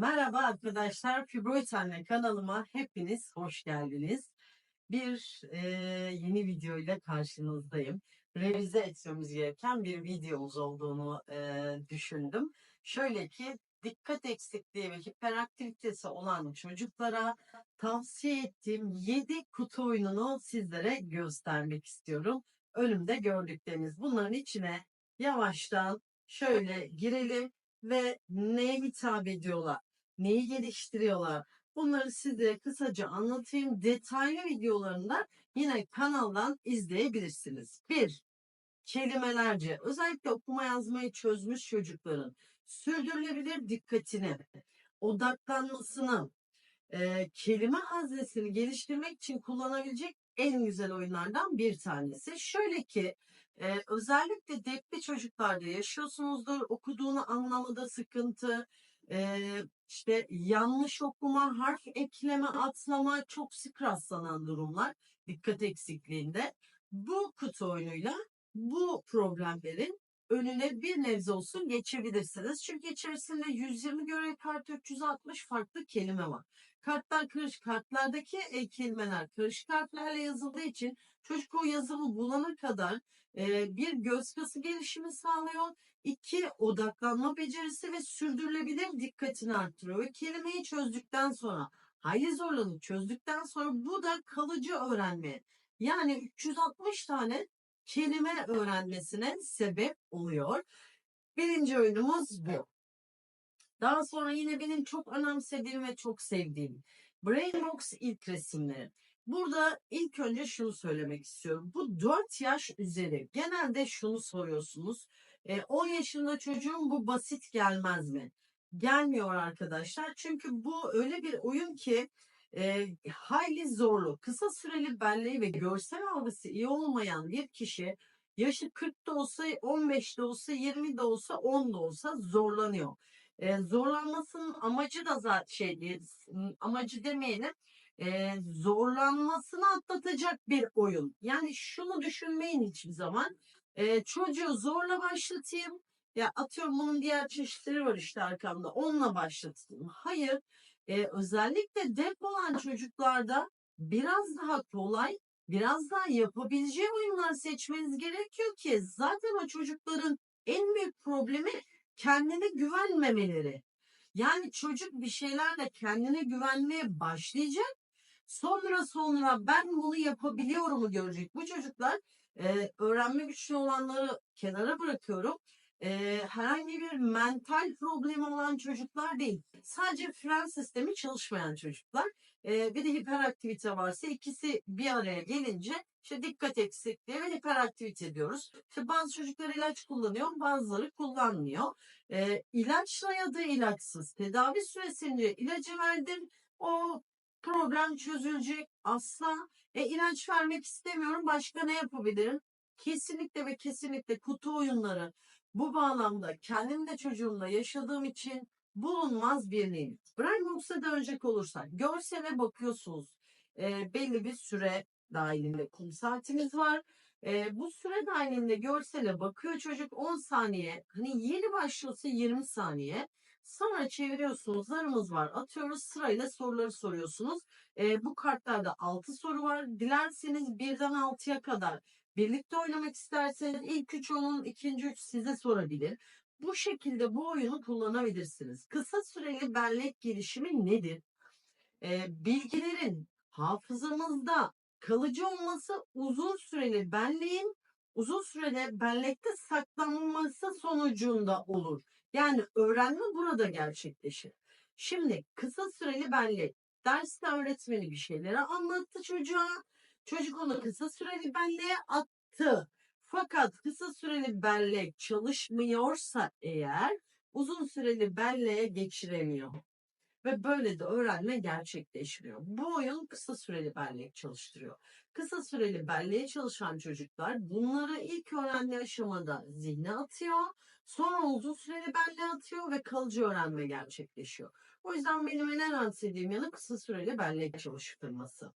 Merhaba arkadaşlar, Fibroid Anne kanalıma hepiniz hoş geldiniz. Bir e, yeni video ile karşınızdayım. Revize etmemiz gereken bir videomuz olduğunu e, düşündüm. Şöyle ki dikkat eksikliği ve hiperaktivitesi olan çocuklara tavsiye ettiğim 7 kutu oyununu sizlere göstermek istiyorum. Önümde gördükleriniz bunların içine yavaştan şöyle girelim ve neye hitap ediyorlar, neyi geliştiriyorlar. Bunları size kısaca anlatayım. Detaylı videolarında yine kanaldan izleyebilirsiniz. Bir, kelimelerce özellikle okuma yazmayı çözmüş çocukların sürdürülebilir dikkatini, odaklanmasını, e, kelime haznesini geliştirmek için kullanabilecek en güzel oyunlardan bir tanesi. Şöyle ki e, özellikle depli çocuklarda yaşıyorsunuzdur. Okuduğunu anlamada sıkıntı, e, işte yanlış okuma, harf ekleme, atlama çok sık rastlanan durumlar dikkat eksikliğinde. Bu kutu oyunuyla bu problemlerin önüne bir nebze olsun geçebilirsiniz. Çünkü içerisinde 120 görev kartı 360 farklı kelime var. Kartlar karışık, kartlardaki e, kelimeler karışık harflerle yazıldığı için çocuk o yazımı bulana kadar e, bir göz kası gelişimi sağlıyor. İki odaklanma becerisi ve sürdürülebilir dikkatini arttırıyor. Ve kelimeyi çözdükten sonra hayli zorlanıp çözdükten sonra bu da kalıcı öğrenme. Yani 360 tane kelime öğrenmesine sebep oluyor. Birinci oyunumuz bu. Daha sonra yine benim çok önemsediğim ve çok sevdiğim Brainbox ilk resimleri. Burada ilk önce şunu söylemek istiyorum. Bu 4 yaş üzeri genelde şunu soruyorsunuz. E, 10 yaşında çocuğun bu basit gelmez mi? Gelmiyor arkadaşlar. Çünkü bu öyle bir oyun ki e, hayli zorlu. Kısa süreli belleği ve görsel algısı iyi olmayan bir kişi yaşı 40 da olsa, 15 de olsa, 20 de olsa, 10 da olsa zorlanıyor. E, zorlanmasının amacı da zaten şey amacı demeyelim, e, zorlanmasını atlatacak bir oyun. Yani şunu düşünmeyin hiçbir zaman. E, çocuğu zorla başlatayım. Ya atıyorum bunun diğer çeşitleri var işte arkamda. Onunla başlatayım. Hayır. E, özellikle dep olan çocuklarda biraz daha kolay, biraz daha yapabileceği oyunlar seçmeniz gerekiyor ki zaten o çocukların en büyük problemi kendine güvenmemeleri. Yani çocuk bir şeylerle kendine güvenmeye başlayacak. Sonra sonra ben bunu yapabiliyorumu görecek. Bu çocuklar e, öğrenme güçlü olanları kenara bırakıyorum. E, herhangi bir mental problemi olan çocuklar değil. Sadece fren sistemi çalışmayan çocuklar. E, bir de hiperaktivite varsa ikisi bir araya gelince işte dikkat eksikliği ve hiperaktivite diyoruz. İşte bazı çocuklar ilaç kullanıyor, bazıları kullanmıyor. E, ilaçla ya da ilaçsız tedavi süresince ilacı verdim. O problem çözülecek. Asla e, ilaç vermek istemiyorum. Başka ne yapabilirim? Kesinlikle ve kesinlikle kutu oyunları bu bağlamda kendim de çocuğumla yaşadığım için bulunmaz bir nimet. Brainbox'a dönecek olursak görsele bakıyorsunuz. E, belli bir süre dahilinde kum saatimiz var. E, bu süre dahilinde görsele bakıyor çocuk 10 saniye. Hani yeni başlıyorsa 20 saniye. Sonra çeviriyorsunuz. Zarımız var. Atıyoruz sırayla soruları soruyorsunuz. E, bu kartlarda 6 soru var. Dilerseniz birden 6'ya kadar birlikte oynamak isterseniz ilk 3 onun ikinci 3 size sorabilir. Bu şekilde bu oyunu kullanabilirsiniz. Kısa süreli bellek gelişimi nedir? E, bilgilerin hafızamızda kalıcı olması uzun süreli belleğin uzun süreli bellekte saklanması sonucunda olur. Yani öğrenme burada gerçekleşir. Şimdi kısa süreli bellek. Derste öğretmeni bir şeyleri anlattı çocuğa. Çocuk onu kısa süreli belleğe attı. Fakat kısa süreli bellek çalışmıyorsa eğer uzun süreli belleğe geçiremiyor. Ve böyle de öğrenme gerçekleşmiyor. Bu oyun kısa süreli bellek çalıştırıyor. Kısa süreli belleğe çalışan çocuklar bunları ilk öğrenme aşamada zihne atıyor. Sonra uzun süreli belleğe atıyor ve kalıcı öğrenme gerçekleşiyor. O yüzden benim en önemsediğim yanı kısa süreli bellek çalıştırması.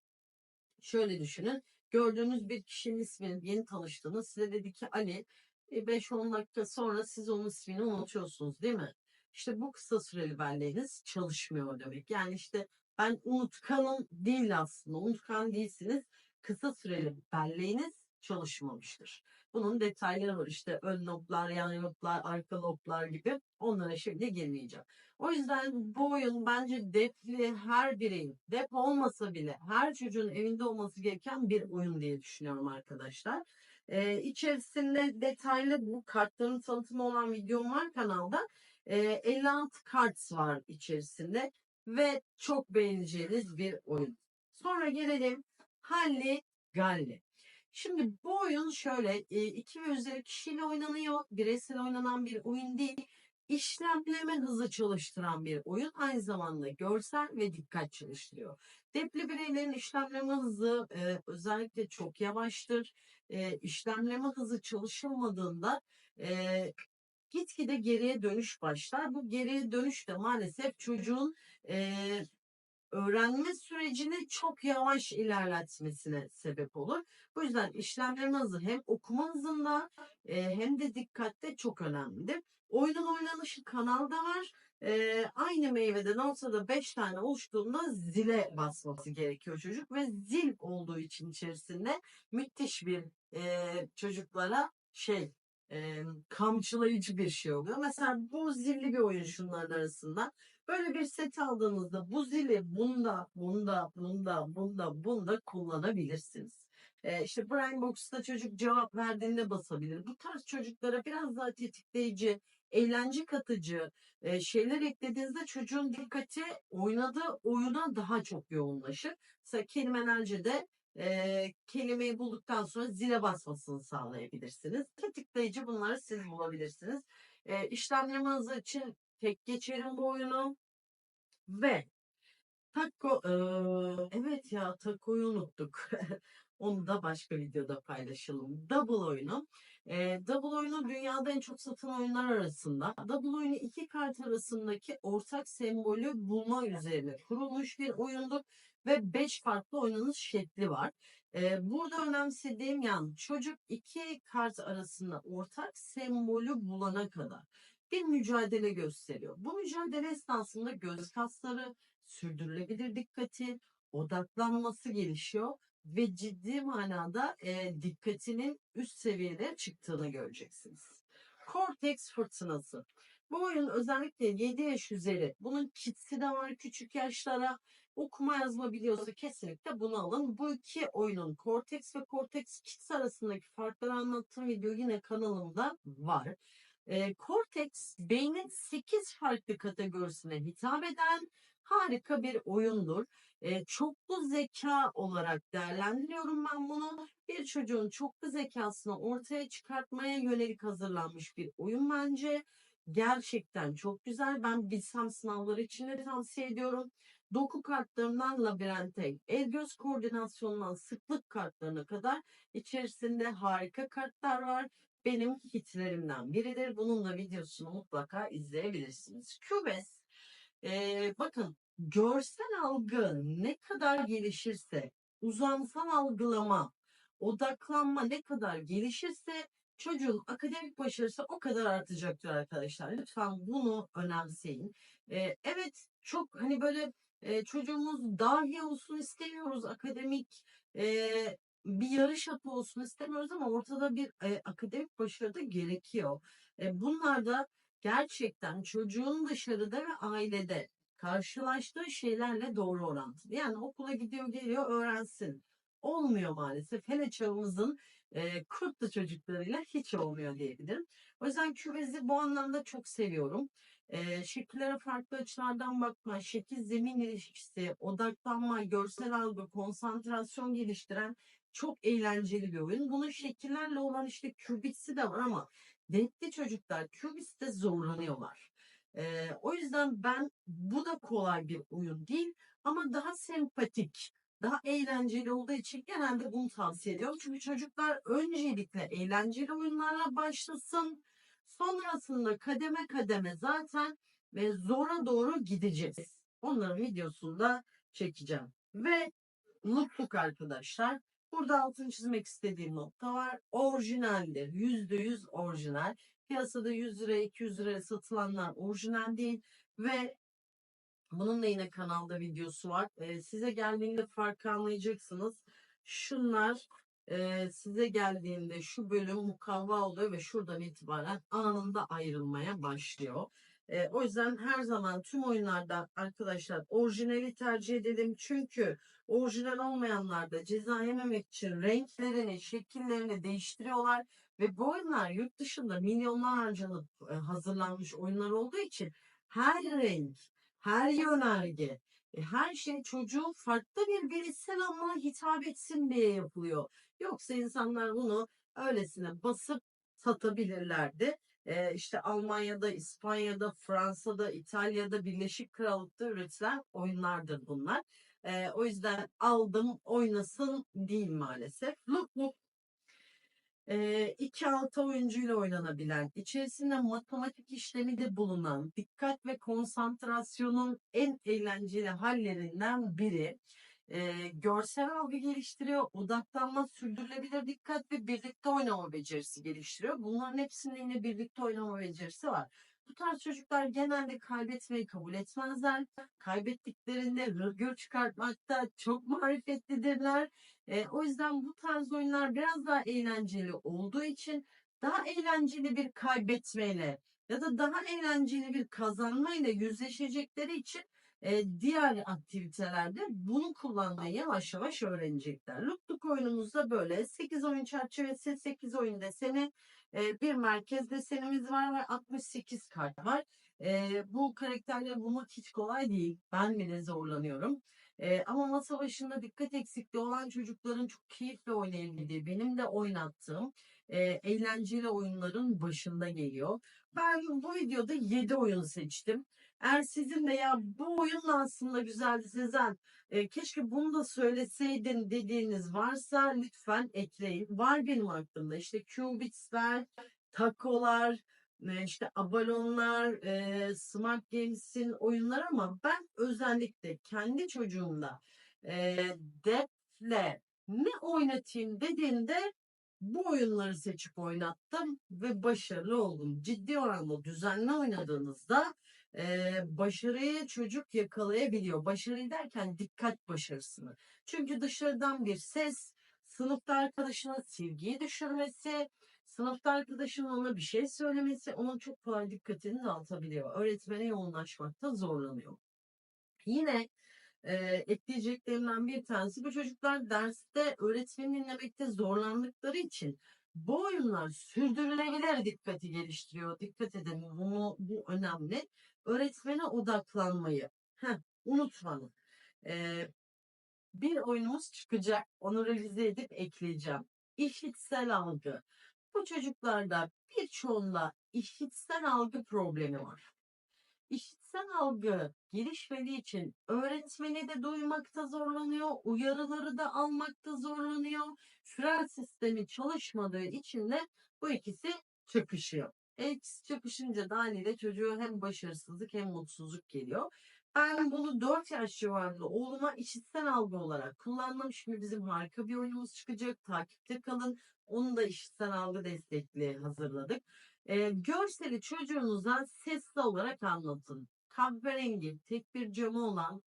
Şöyle düşünün. Gördüğünüz bir kişinin ismini yeni tanıştınız. Size dedi ki Ali 5-10 dakika sonra siz onun ismini unutuyorsunuz değil mi? İşte bu kısa süreli belleğiniz çalışmıyor demek. Yani işte ben unutkanım değil aslında. Unutkan değilsiniz. Kısa süreli belleğiniz çalışmamıştır. Bunun detayları var işte ön loblar, yan loblar, arka loblar gibi. Onlara şimdi girmeyeceğim. O yüzden bu oyun bence depli her bireyin, dep olmasa bile her çocuğun evinde olması gereken bir oyun diye düşünüyorum arkadaşlar. Ee, içerisinde detaylı bu kartların tanıtımı olan videom var kanalda. Ee, 56 kart var içerisinde ve çok beğeneceğiniz bir oyun. Sonra gelelim Halli Galli. Şimdi bu oyun şöyle e, iki ve üzeri kişiyle oynanıyor. Bireysel oynanan bir oyun değil. İşlemleme hızı çalıştıran bir oyun. Aynı zamanda görsel ve dikkat çalıştırıyor. Depli bireylerin işlemleme hızı e, özellikle çok yavaştır. E, işlemleme hızı çalışılmadığında e, gitgide geriye dönüş başlar. Bu geriye dönüş de maalesef çocuğun e, öğrenme sürecini çok yavaş ilerletmesine sebep olur. Bu yüzden işlemlerin hızı hem okuma hızında e, hem de dikkatte çok önemlidir. Oyunun oynanışı kanalda var. E, aynı meyveden olsa da 5 tane oluştuğunda zile basması gerekiyor çocuk ve zil olduğu için içerisinde müthiş bir e, çocuklara şey e, kamçılayıcı bir şey oluyor. Mesela bu zilli bir oyun şunların arasında. Böyle bir set aldığınızda bu zili bunda, bunda, bunda, bunda, bunda kullanabilirsiniz. Ee, işte Brain Box'ta çocuk cevap verdiğinde basabilir. Bu tarz çocuklara biraz daha tetikleyici, eğlence katıcı e, şeyler eklediğinizde çocuğun dikkati oynadığı oyuna daha çok yoğunlaşır. Mesela kelimelerce de e, kelimeyi bulduktan sonra zile basmasını sağlayabilirsiniz. Tetikleyici bunları siz bulabilirsiniz. E, işlemleme hızı için tek geçerim bu oyunu. Ve Taco, evet ya taco'yu unuttuk. Onu da başka videoda paylaşalım. Double oyunu. Eee, Double oyunu dünyada en çok satılan oyunlar arasında. Double oyunu iki kart arasındaki ortak sembolü bulma üzerine kurulmuş bir oyundur ve beş farklı oynanış şekli var. Eee, burada önemsediğim yan çocuk iki kart arasında ortak sembolü bulana kadar bir mücadele gösteriyor. Bu mücadele esnasında göz kasları, sürdürülebilir dikkati, odaklanması gelişiyor ve ciddi manada e, dikkatinin üst seviyede çıktığını göreceksiniz. Cortex fırtınası. Bu oyun özellikle 7 yaş üzeri. Bunun kitsi de var küçük yaşlara. Okuma yazma biliyorsa kesinlikle bunu alın. Bu iki oyunun Cortex ve Cortex Kids arasındaki farkları anlattığım video yine kanalımda var. E, Cortex beynin 8 farklı kategorisine hitap eden harika bir oyundur. E, çoklu zeka olarak değerlendiriyorum ben bunu. Bir çocuğun çoklu zekasını ortaya çıkartmaya yönelik hazırlanmış bir oyun bence. Gerçekten çok güzel. Ben bilsem sınavları için de tavsiye ediyorum. Doku kartlarından labirente, el göz koordinasyonundan sıklık kartlarına kadar içerisinde harika kartlar var benim hitlerimden biridir. Bunun da videosunu mutlaka izleyebilirsiniz. Kübes, ee, bakın görsel algı ne kadar gelişirse, uzamsal algılama, odaklanma ne kadar gelişirse çocuğun akademik başarısı o kadar artacaktır arkadaşlar. Lütfen bunu önemseyin. Ee, evet çok hani böyle çocuğumuz dahi olsun istemiyoruz akademik e, bir yarış atı olsun istemiyoruz ama ortada bir e, akademik başarı da gerekiyor. E, bunlar da gerçekten çocuğun dışarıda ve ailede karşılaştığı şeylerle doğru orantılı. Yani okula gidiyor geliyor öğrensin. Olmuyor maalesef. Hele çağımızın e, kurtlu çocuklarıyla hiç olmuyor diyebilirim. O yüzden küvezi bu anlamda çok seviyorum. E, şekillere farklı açılardan bakma, şekil zemin ilişkisi, odaklanma, görsel algı, konsantrasyon geliştiren çok eğlenceli bir oyun. Bunun şekillerle olan işte kübitsi de var ama denkli çocuklar kübiste zorlanıyorlar. Ee, o yüzden ben bu da kolay bir oyun değil ama daha sempatik, daha eğlenceli olduğu için genelde bunu tavsiye ediyorum. Çünkü çocuklar öncelikle eğlenceli oyunlarla başlasın. Sonrasında kademe kademe zaten ve zora doğru gideceğiz. Onların videosunu da çekeceğim. Ve lookbook arkadaşlar. Burada altını çizmek istediğim nokta var. Orijinaldir. Yüzde yüz orijinal. Piyasada 100 liraya 200 liraya satılanlar orijinal değil ve bunun da yine kanalda videosu var. Ee, size geldiğinde farkı anlayacaksınız. Şunlar e, size geldiğinde şu bölüm mukavva oluyor ve şuradan itibaren anında ayrılmaya başlıyor. E, o yüzden her zaman tüm oyunlarda arkadaşlar orijinali tercih edelim. Çünkü orijinal olmayanlarda ceza yememek için renklerini, şekillerini değiştiriyorlar. Ve bu oyunlar yurt dışında milyonlar harcanıp e, hazırlanmış oyunlar olduğu için her renk, her yönerge, e, her şey çocuğun farklı bir bilişsel anlamına hitap etsin diye yapılıyor. Yoksa insanlar bunu öylesine basıp satabilirlerdi. Ee, işte Almanya'da, İspanya'da, Fransa'da, İtalya'da, Birleşik Krallık'ta üretilen oyunlardır bunlar. Ee, o yüzden aldım oynasın değil maalesef. Look look. Ee, iki altı oyuncuyla oynanabilen, içerisinde matematik işlemi de bulunan, dikkat ve konsantrasyonun en eğlenceli hallerinden biri. Ee, görsel algı geliştiriyor, odaklanma, sürdürülebilir dikkat ve birlikte oynama becerisi geliştiriyor. Bunların hepsinde yine birlikte oynama becerisi var. Bu tarz çocuklar genelde kaybetmeyi kabul etmezler. Kaybettiklerinde hırgür çıkartmakta çok marifetlidirler. E, o yüzden bu tarz oyunlar biraz daha eğlenceli olduğu için daha eğlenceli bir kaybetmeyle ya da daha eğlenceli bir kazanmayla yüzleşecekleri için diğer aktivitelerde bunu kullanmayı yavaş yavaş öğrenecekler. Lukluk oyunumuzda böyle 8 oyun çerçevesi, 8 oyun deseni, bir merkez desenimiz var ve 68 kart var. Bu karakterleri bulmak hiç kolay değil. Ben bile zorlanıyorum. Ama masa başında dikkat eksikliği olan çocukların çok keyifle oynayabildiği, benim de oynattığım eğlenceli oyunların başında geliyor. Ben bu videoda 7 oyun seçtim. Eğer sizin de ya bu oyun da aslında güzeldi Sezen, e, keşke bunu da söyleseydin dediğiniz varsa lütfen ekleyin. Var benim aklımda işte Cubits'ler, takolar, e, işte abalonlar, e, Smart Games'in oyunları ama ben özellikle kendi çocuğumda e, Depth'le ne oynatayım dediğinde bu oyunları seçip oynattım ve başarılı oldum. Ciddi oranda düzenli oynadığınızda e, başarıyı çocuk yakalayabiliyor. Başarı derken dikkat başarısını. Çünkü dışarıdan bir ses, sınıfta arkadaşına silgiyi düşürmesi, sınıfta arkadaşının ona bir şey söylemesi onun çok kolay dikkatini dağıtabiliyor. Öğretmene yoğunlaşmakta zorlanıyor. Yine e, ekleyeceklerimden bir tanesi bu çocuklar derste öğretmeni dinlemekte zorlandıkları için bu oyunlar sürdürülebilir dikkati geliştiriyor. Dikkat edin bunu, bu önemli. Öğretmene odaklanmayı heh, unutmayın. E, bir oyunumuz çıkacak. Onu revize edip ekleyeceğim. İşitsel algı. Bu çocuklarda birçoğunda işitsel algı problemi var. İşitsel algı gelişmediği için öğretmeni de duymakta zorlanıyor, uyarıları da almakta zorlanıyor. Fren sistemi çalışmadığı için de bu ikisi çakışıyor. E, ikisi çakışınca da haliyle çocuğa hem başarısızlık hem mutsuzluk geliyor. Ben bunu 4 yaş civarında oğluma işitsel algı olarak kullandım. Şimdi bizim harika bir oyunumuz çıkacak. Takipte kalın. Onu da işitsel algı destekli hazırladık. E, görseli çocuğunuza sesli olarak anlatın. Kahverengi tek bir camı olan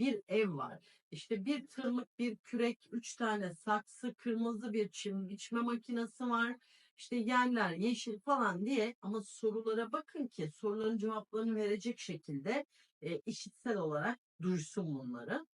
bir ev var. İşte bir tırmık, bir kürek, üç tane saksı, kırmızı bir çim biçme makinesi var. İşte yerler yeşil falan diye ama sorulara bakın ki soruların cevaplarını verecek şekilde e, işitsel olarak duysun bunları.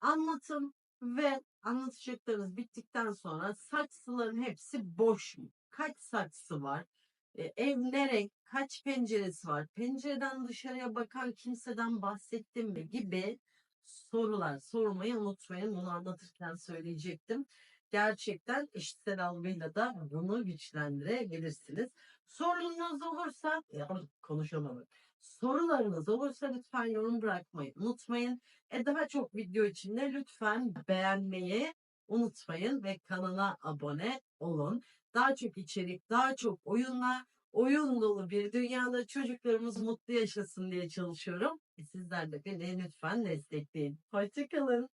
Anlatım ve anlatacaklarınız bittikten sonra saksıların hepsi boş mu? Kaç saksı var? E, ev ne renk? Kaç penceresi var? Pencereden dışarıya bakan kimseden bahsettim mi? Gibi sorular sormayı unutmayın. Bunu anlatırken söyleyecektim. Gerçekten eşitsel algıyla da bunu güçlendirebilirsiniz. Sorunuz olursa ya, konuşamadım. Sorularınız olursa lütfen yorum bırakmayı unutmayın. E daha çok video için de lütfen beğenmeyi unutmayın ve kanala abone olun. Daha çok içerik, daha çok oyunla, oyun dolu bir dünyada çocuklarımız mutlu yaşasın diye çalışıyorum. E sizler de beni lütfen destekleyin. Hoşçakalın.